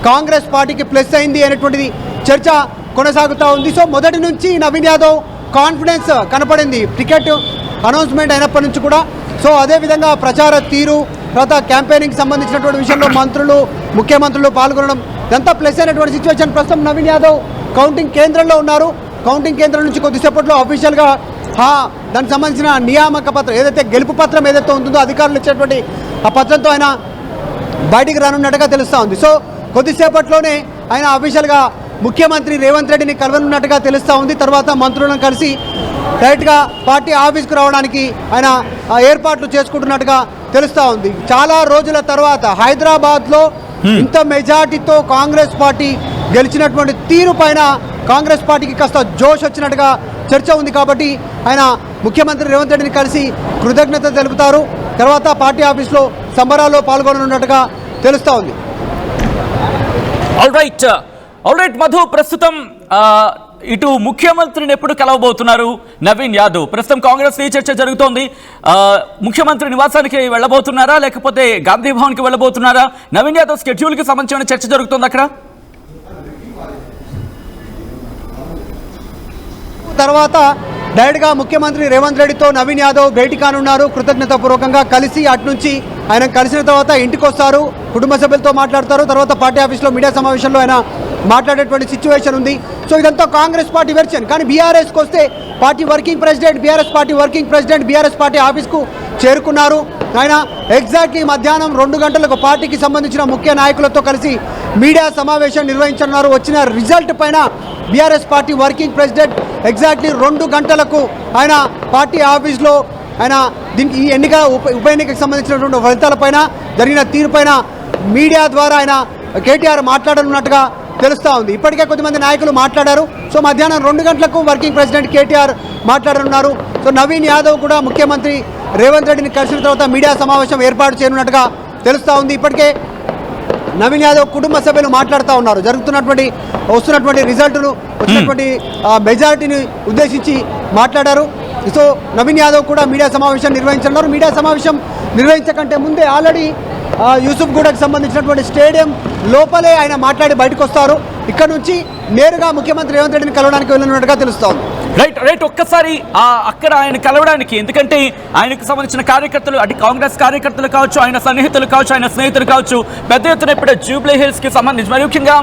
కాంగ్రెస్ పార్టీకి ప్లస్ అయింది అనేటువంటిది చర్చ కొనసాగుతూ ఉంది. సో మొదటి నుంచి నవీన్ యాదవ్ కాన్ఫిడెన్స్ కనపడింది. టికెట్ అనౌన్స్మెంట్ అయినప్పటి నుంచి కూడా సో అదేవిధంగా ప్రచార తీరు తర్వాత క్యాంపెయినింగ్ సంబంధించినటువంటి విషయంలో మంత్రులు ముఖ్యమంత్రులు పాల్గొనడం ఇదంతా ప్లస్ అయినటువంటి సిచ్యువేషన్ ప్రస్తుతం నవీన్ యాదవ్ కౌంటింగ్ కేంద్రంలో ఉన్నారు. కౌంటింగ్ కేంద్రం నుంచి కొద్దిసేపట్లో అఫీషియల్గా దానికి సంబంధించిన నియామక పత్రం ఏదైతే గెలుపు పత్రం ఏదైతే ఉంటుందో అధికారులు ఇచ్చేటువంటి ఆ పత్రంతో ఆయన బయటికి రానున్నట్టుగా తెలుస్తూ ఉంది. సో కొద్దిసేపట్లోనే ఆయన అఫీషియల్గా ముఖ్యమంత్రి రేవంత్ రెడ్డిని కలవనున్నట్టుగా తెలుస్తూ ఉంది. తర్వాత మంత్రులను కలిసి డైరెక్ట్గా పార్టీ ఆఫీస్కు రావడానికి ఆయన ఏర్పాట్లు చేసుకుంటున్నట్టుగా తెలుస్తూ ఉంది. చాలా రోజుల తర్వాత హైదరాబాద్లో ఇంత మెజార్టీతో కాంగ్రెస్ పార్టీ గెలిచినటువంటి తీరు పైన కాంగ్రెస్ పార్టీకి కాస్త జోష్ వచ్చినట్టుగా చర్చ ఉంది కాబట్టి ఆయన ముఖ్యమంత్రి రేవంత్ రెడ్డిని కలిసి కృతజ్ఞత తెలుపుతారు. తర్వాత పార్టీ ఆఫీస్లో సంబరాల్లో పాల్గొననున్నట్టుగా తెలుస్తూ ఉంది. All right all right Madhu ప్రస్తుతం ఆ, ఇటు ముఖ్యమంత్రిని ఎప్పుడు కలవబోతున్నారు? నవీన్ యాదవ్. ప్రస్తుతం కాంగ్రెస్ ఈ చర్చ జరుగుతోంది. ముఖ్యమంత్రి నివాసానికి వెళ్ళబోతున్నారా? లేకపోతే గాంధీ భవన్కి వెళ్ళబోతున్నారా? నవీన్ యాదవ్ స్కెడ్యూల్కి సంబంధించిన చర్చ జరుగుతోంది అక్కడ. తర్వాత డైరెక్ట్గా ముఖ్యమంత్రి రేవంత్ రెడ్డితో నవీన్ యాదవ్ భేటీ కానున్నారు. కృతజ్ఞతాపూర్వకంగా కలిసి అటు నుంచి ఆయన కలిసిన తర్వాత ఇంటికి వస్తారు కుటుంబ సభ్యులతో మాట్లాడతారు. తర్వాత పార్టీ ఆఫీస్లో మీడియా సమావేశంలో ఆయన మాట్లాడేటువంటి సిచ్యువేషన్ ఉంది. సో ఇదంతా కాంగ్రెస్ పార్టీ వెర్షన్ కానీ బీఆర్ఎస్కి వస్తే party working president BRS party working president BRS party ఆఫీస్కు చేరుకున్నారు. ఆయన ఎగ్జాక్ట్లీ మధ్యాహ్నం రెండు గంటలకు పార్టీకి సంబంధించిన ముఖ్య నాయకులతో కలిసి మీడియా సమావేశం నిర్వహించనున్నారు. వచ్చిన రిజల్ట్ పైన BRS party working president exactly రెండు గంటలకు ఆయన పార్టీ ఆఫీస్లో ఆయన దీనికి ఈ ఎన్నిక ఉప ఉప ఎన్నికకు సంబంధించినటువంటి ఫలితాలపైన జరిగిన తీరుపైన మీడియా ద్వారా ఆయన కేటీఆర్ మాట్లాడనున్నట్టుగా తెలుస్తూ ఉంది. ఇప్పటికే కొద్దిమంది నాయకులు మాట్లాడారు. సో మధ్యాహ్నం రెండు గంటలకు వర్కింగ్ ప్రెసిడెంట్ కేటీఆర్ మాట్లాడనున్నారు. సో నవీన్ యాదవ్ కూడా ముఖ్యమంత్రి రేవంత్ రెడ్డిని కలిసిన తర్వాత మీడియా సమావేశం ఏర్పాటు చేయనున్నట్టుగా తెలుస్తూ ఉంది. ఇప్పటికే నవీన్ యాదవ్ కుటుంబ సభ్యులు మాట్లాడుతూ ఉన్నారు. జరుగుతున్నటువంటి వస్తున్నటువంటి రిజల్ట్ను వచ్చినటువంటి మెజారిటీని ఉద్దేశించి మాట్లాడారు. సో నవీన్ యాదవ్ కూడా మీడియా సమావేశం నిర్వహించనున్నారు. మీడియా సమావేశం నిర్వహించకంటే ముందే ఆల్రెడీ యూసుఫ్ గూడకు సంబంధించినటువంటి స్టేడియం లోపలే ఆయన మాట్లాడి బయటకు వస్తారు. ఇక్కడ నుంచి నేరుగా ముఖ్యమంత్రి రేవంత్ రెడ్డిని కలవడానికి వెళ్ళినట్టుగా తెలుస్తోంది. రైట్ రైట్ ఒక్కసారి అక్కడ ఆయన కలవడానికి ఎందుకంటే ఆయనకు సంబంధించిన కార్యకర్తలు అటు కాంగ్రెస్ కార్యకర్తలు కావచ్చు ఆయన సన్నిహితులు కావచ్చు ఆయన స్నేహితులు కావచ్చు పెద్ద ఎత్తున ఇప్పుడే జూబ్లీ హిల్స్కి సంబంధించి మరి ముఖ్యంగా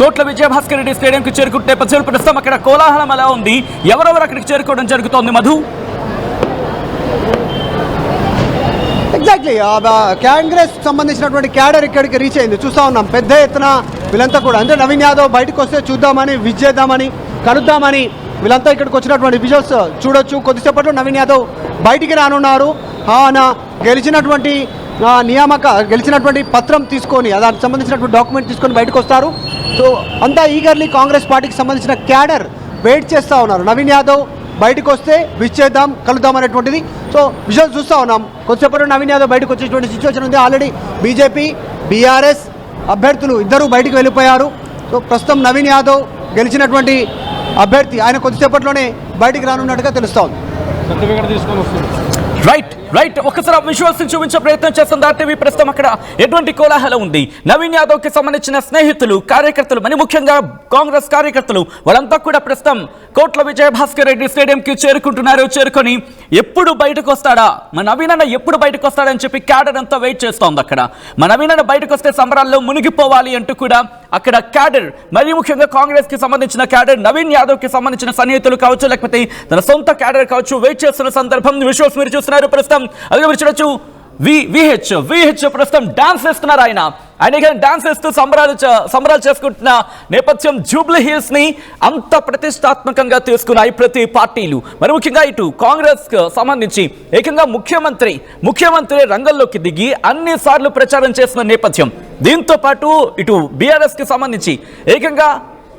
కోట్ల విజయభాస్కర్ రెడ్డి స్టేడియంకి చేరుకుంటే పచ్చలు ప్రస్తుతం అక్కడ కోలాహలం ఎలా ఉంది. ఎవరెవరు అక్కడికి చేరుకోవడం జరుగుతోంది మధు? ఎగ్జాక్ట్లీ కాంగ్రెస్ సంబంధించినటువంటి క్యాడర్ ఇక్కడికి రీచ్ అయింది. చూస్తా ఉన్నాం. పెద్ద ఎత్తున వీళ్ళంతా కూడా. అంటే నవీన్ యాదవ్ బయటకు వస్తే చూద్దామని విజ్ చేద్దామని కలుద్దామని వీళ్ళంతా ఇక్కడికి వచ్చినటువంటి విజువల్స్ చూడొచ్చు. కొద్దిసేపట్లో నవీన్ యాదవ్ బయటికి రానున్నారు. ఆయన గెలిచినటువంటి నియామక గెలిచినటువంటి పత్రం తీసుకొని దానికి సంబంధించినటువంటి డాక్యుమెంట్ తీసుకొని బయటకు వస్తారు. సో అంతా ఈగర్లీ కాంగ్రెస్ పార్టీకి సంబంధించిన క్యాడర్ వెయిట్ చేస్తూ ఉన్నారు. నవీన్ యాదవ్ బయటకు వస్తే విష్ చేద్దాం కలుద్దాం అనేటువంటిది. సో విజువల్ చూస్తూ ఉన్నాం. కొద్దిసేపట్లో నవీన్ యాదవ్ బయటకు వచ్చేటువంటి సిచ్యువేషన్ ఉంది. ఆల్రెడీ బీజేపీ బీఆర్ఎస్ అభ్యర్థులు ఇద్దరు బయటకు వెళ్ళిపోయారు. సో ప్రస్తుతం నవీన్ యాదవ్ గెలిచినటువంటి అభ్యర్థి ఆయన కొద్దిసేపట్లోనే బయటికి రానున్నట్టుగా తెలుస్తోంది రైట్ రైట్ ఒకసారి విజువల్స్ చూపించే ప్రయత్నం చేస్తుంది ఆర్టీవీ ప్రస్తుతం అక్కడ ఎటువంటి కోలాహలం ఉంది? నవీన్ యాదవ్కి సంబంధించిన స్నేహితులు కార్యకర్తలు మరి ముఖ్యంగా కాంగ్రెస్ కార్యకర్తలు వాళ్ళంతా కూడా ప్రస్తుతం కోట్ల విజయభాస్కర్ రెడ్డి స్టేడియం కి చేరుకుంటున్నారు. చేరుకొని ఎప్పుడు బయటకు వస్తాడా మా నవీన్ అన్న ఎప్పుడు బయటకు వస్తాడని చెప్పి క్యాడర్ అంతా వెయిట్ చేస్తోంది అక్కడ. మా నవీన్ అన్న బయటకు వస్తే సంబరాల్లో మునిగిపోవాలి అంటూ కూడా అక్కడ క్యాడర్ మరి ముఖ్యంగా కాంగ్రెస్కి సంబంధించిన క్యాడర్ నవీన్ యాదవ్కి సంబంధించిన సన్నిహితులు కావచ్చు లేకపోతే తన సొంత క్యాడర్ కావచ్చు వెయిట్ చేస్తున్న సందర్భం విశ్వాస్ మీరు చూస్తున్నారు ప్రస్తుతం. అదే మీరు చూడొచ్చు. వి విహెచ్ విహెచ్ ప్రస్తుతం డాన్స్ చేస్తున్నారు ఆయన. ఆయన కానీ డాన్స్ చేస్తూ సంబరాలు సంబరాలు చేసుకుంటున్న నేపథ్యం జూబ్లీ హిల్స్ని అంత ప్రతిష్టాత్మకంగా తీసుకున్నాయి ప్రతి పార్టీలు. మరి ముఖ్యంగా ఇటు కాంగ్రెస్ సంబంధించి ఏకంగా ముఖ్యమంత్రి ముఖ్యమంత్రి రంగంలోకి దిగి అన్ని సార్లు ప్రచారం చేస్తున్న నేపథ్యం. దీంతో పాటు ఇటు బీఆర్ఎస్కి సంబంధించి ఏకంగా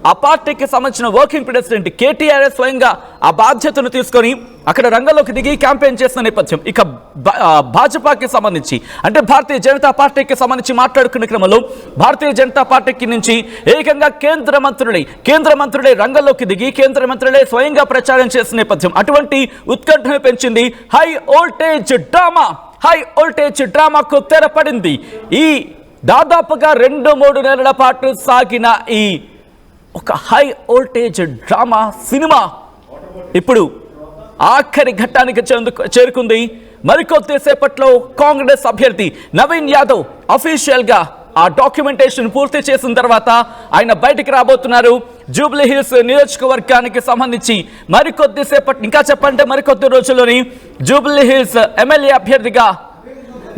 ఆ పార్టీకి సంబంధించిన వర్కింగ్ ప్రెసిడెంట్ కేటీఆర్ స్వయంగా ఆ బాధ్యతను తీసుకొని అక్కడ రంగంలోకి దిగి క్యాంపెయిన్ చేసిన నేపథ్యం. ఇక భాజపాకి సంబంధించి అంటే భారతీయ జనతా పార్టీకి సంబంధించి మాట్లాడుకునే క్రమంలో భారతీయ జనతా పార్టీకి నుంచి ఏకంగా కేంద్ర మంత్రులై కేంద్ర మంత్రులే రంగంలోకి దిగి కేంద్ర మంత్రులే స్వయంగా ప్రచారం చేసిన నేపథ్యం. అటువంటి ఉత్కంఠను పెంచింది high voltage drama. High voltage డ్రామాకు తెరపడింది. ఈ దాదాపుగా రెండు మూడు నెలల పాటు సాగిన ఈ ఒక హై వోల్టేజ్ డ్రామా సినిమా ఇప్పుడు ఆఖరి ఘట్టానికి చేరుకు- చేరుకుంది మరికొద్దిసేపట్లో కాంగ్రెస్ అభ్యర్థి నవీన్ యాదవ్ అఫీషియల్గా ఆ డాక్యుమెంటేషన్ పూర్తి చేసిన తర్వాత ఆయన బయటికి రాబోతున్నారు. జూబ్లీ హిల్స్ నియోజకవర్గానికి సంబంధించి మరికొద్దిసేపటి ఇంకా చెప్పంటే మరికొద్ది రోజుల్లోని జూబ్లీ హిల్స్ ఎమ్మెల్యే అభ్యర్థిగా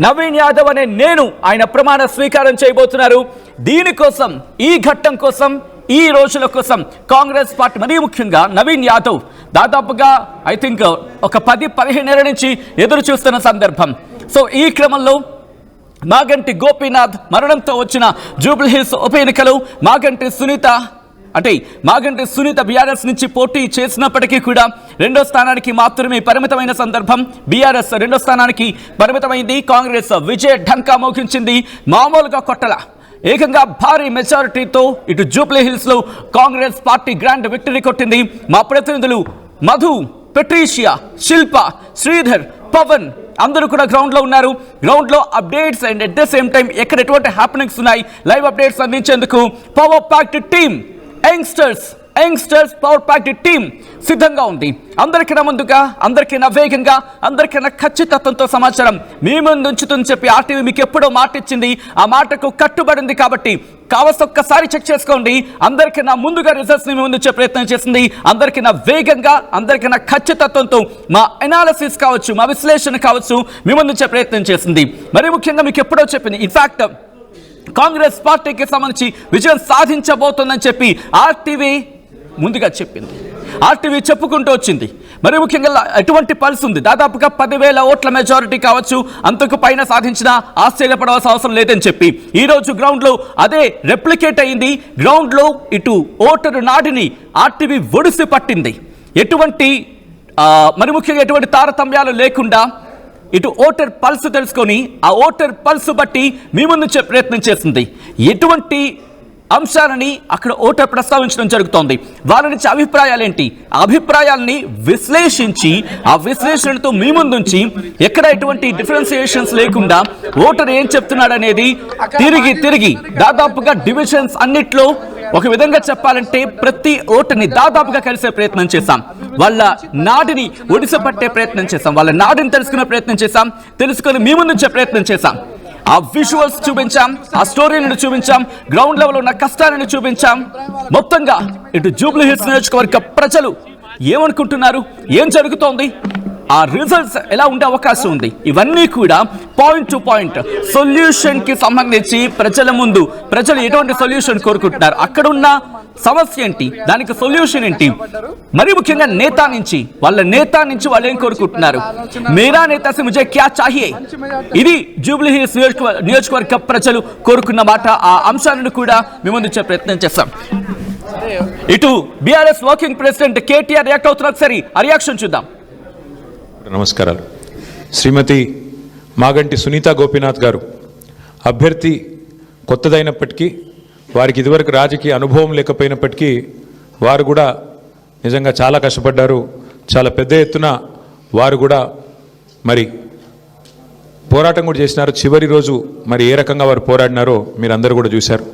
నవీన్ యాదవ్ అనే నేను ఆయన ప్రమాణ స్వీకారం చేయబోతున్నారు. దీనికోసం ఈ ఘట్టం కోసం ఈ రోజుల కోసం కాంగ్రెస్ పార్టీ మరీ ముఖ్యంగా నవీన్ యాదవ్ దాదాపుగా ఐ థింక్ ఒక పది పదిహేనేళ్ళ నుంచి ఎదురు చూస్తున్న సందర్భం. సో ఈ క్రమంలో మాగంటి గోపీనాథ్ మరణంతో వచ్చిన జూబ్లీహిల్స్ ఉప ఎన్నికలు మాగంటి సునీత అంటే మాగంటి సునీత బీఆర్ఎస్ నుంచి పోటీ చేసినప్పటికీ కూడా రెండో స్థానానికి మాత్రమే పరిమితమైన సందర్భం. బీఆర్ఎస్ రెండో స్థానానికి పరిమితమైంది. కాంగ్రెస్ విజయ ఢంకా మోగించింది. మామూలుగా కొట్టల. ఏకంగా భారీ మెజారిటీతో ఇటు Jubilee Congress party grand victory కొట్టింది. మా ప్రతినిధులు మధు పెట్రీషియా శిల్ప శ్రీధర్ పవన్ అందరూ కూడా గ్రౌండ్లో ఉన్నారు. గ్రౌండ్లో updates and at the same time ఎక్కడ ఎటువంటి హ్యాపెనింగ్స్ ఉన్నాయి? లైవ్ అప్డేట్స్ అందించేందుకు power packed team youngsters youngsters power packed team సిద్ధంగా ఉంది. అందరికన్నా ముందుగా అందరికన్నా వేగంగా అందరికైనా ఖచ్చితత్వంతో సమాచారం మీ ముందు ఉంచుతుందని చెప్పి ఆర్టీవీ మీకు ఎప్పుడో మాట ఇచ్చింది. ఆ మాటకు కట్టుబడింది కాబట్టి కావలసి ఒక్కసారి చెక్ చేసుకోండి. అందరికైనా ముందుగా రిజల్ట్స్ని మీ ముందు ప్రయత్నం చేసింది అందరికైనా వేగంగా అందరికైనా ఖచ్చితత్వంతో మా ఎనాలసిస్ కావచ్చు మా విశ్లేషణ కావచ్చు మీ ముందు ప్రయత్నం చేసింది మరి ముఖ్యంగా మీకు ఎప్పుడో చెప్పింది. ఇన్ఫాక్ట్ కాంగ్రెస్ పార్టీకి సంబంధించి విజయం సాధించబోతుందని చెప్పి ఆర్టీవీ ముందుగా చెప్పింది. ఆర్టీవీ చెప్పుకుంటూ వచ్చింది. మరి ముఖ్యంగా ఎటువంటి పల్స్ ఉంది? దాదాపుగా పదివేల ఓట్ల మెజారిటీ కావచ్చు. అంతకు పైన సాధించిన ఆశ్చర్యపడవలసిన అవసరం లేదని చెప్పి ఈరోజు గ్రౌండ్లో అదే రెప్లికేట్ అయింది. గ్రౌండ్లో ఇటు ఓటరు నాడిని ఆర్టీవీ ఒడిసి పట్టింది. ఎటువంటి మరి ముఖ్యంగా ఎటువంటి తారతమ్యాలు లేకుండా ఇటు ఓటర్ పల్స్ తెలుసుకొని ఆ ఓటర్ పల్స్ బట్టి మీ ముందు ప్రయత్నం చేస్తుంది. ఎటువంటి అంశాలని అక్కడ ఓటర్ ప్రస్తావించడం జరుగుతోంది. వాళ్ళ నుంచి అభిప్రాయాలు ఏంటి ఆ అభిప్రాయాల్ని విశ్లేషించి ఆ విశ్లేషణతో మీ ముందుంచి ఎక్కడ ఎటువంటి డిఫరెన్సియేషన్స్ లేకుండా ఓటర్ ఏం చెప్తున్నాడు అనేది తిరిగి తిరిగి దాదాపుగా డివిజన్స్ అన్నిట్లో ఒక విధంగా చెప్పాలంటే ప్రతి ఓటుని దాదాపుగా కలిసే ప్రయత్నం చేశాం. వాళ్ళ నాడిని ఒడిసపట్టే ప్రయత్నం చేశాం. వాళ్ళ నాడిని తెలుసుకునే ప్రయత్నం చేశాం. తెలుసుకొని మీ ముందుంచే ప్రయత్నం చేశాం. ఆ విజువల్స్ చూపించాం ఆ స్టోరీని చూపించాం గ్రౌండ్ లెవెల్ ఉన్న కష్టాలను చూపించాం. మొత్తంగా ఇటు జూబ్లీ హిల్స్ నియోజకవర్గ ప్రజలు ఏమనుకుంటున్నారు? ఏం జరుగుతోంది? ఆ రిజల్ట్స్ ఎలా ఉండే అవకాశం ఉంది? ఇవన్నీ కూడా పాయింట్ టు పాయింట్ సొల్యూషన్కి సంబంధించి ప్రజల ముందు ప్రజలు ఎటువంటి సొల్యూషన్ కోరుకుంటున్నారు? అక్కడ ఉన్న సమస్య ఏంటి? దానికి సొల్యూషన్ ఏంటి? మరి ముఖ్యంగా నేత నుంచి వాళ్ళ నేత నుంచి వాళ్ళు ఏం కోరుకుంటున్నారు? మేరా నేత సే ముజే క్యా చాహియే? ఇది జూబ్లీ హిల్స్ నియోజకవర్గ ప్రజలు కోరుకున్న మాట. ఆ అంశాలను కూడా మేము ముందుంచే ప్రయత్నం చేస్తాం. ఇటు BRS working president KTR react అవుతున్నారు. ఒకసారి ఆ రియాక్షన్ చూద్దాం. నమస్కారాలు. శ్రీమతి మాగంటి సునీత గోపీనాథ్ గారు అభ్యర్థి కొత్తదైనప్పటికీ వారికి ఇదివరకు రాజకీయ అనుభవం లేకపోయినప్పటికీ వారు కూడా నిజంగా చాలా కష్టపడ్డారు. చాలా పెద్ద ఎత్తున వారు కూడా మరి పోరాటం కూడా చేసినారు. చివరి రోజు మరి ఏ రకంగా వారు పోరాడినారో మీరు అందరూ కూడా చూశారు.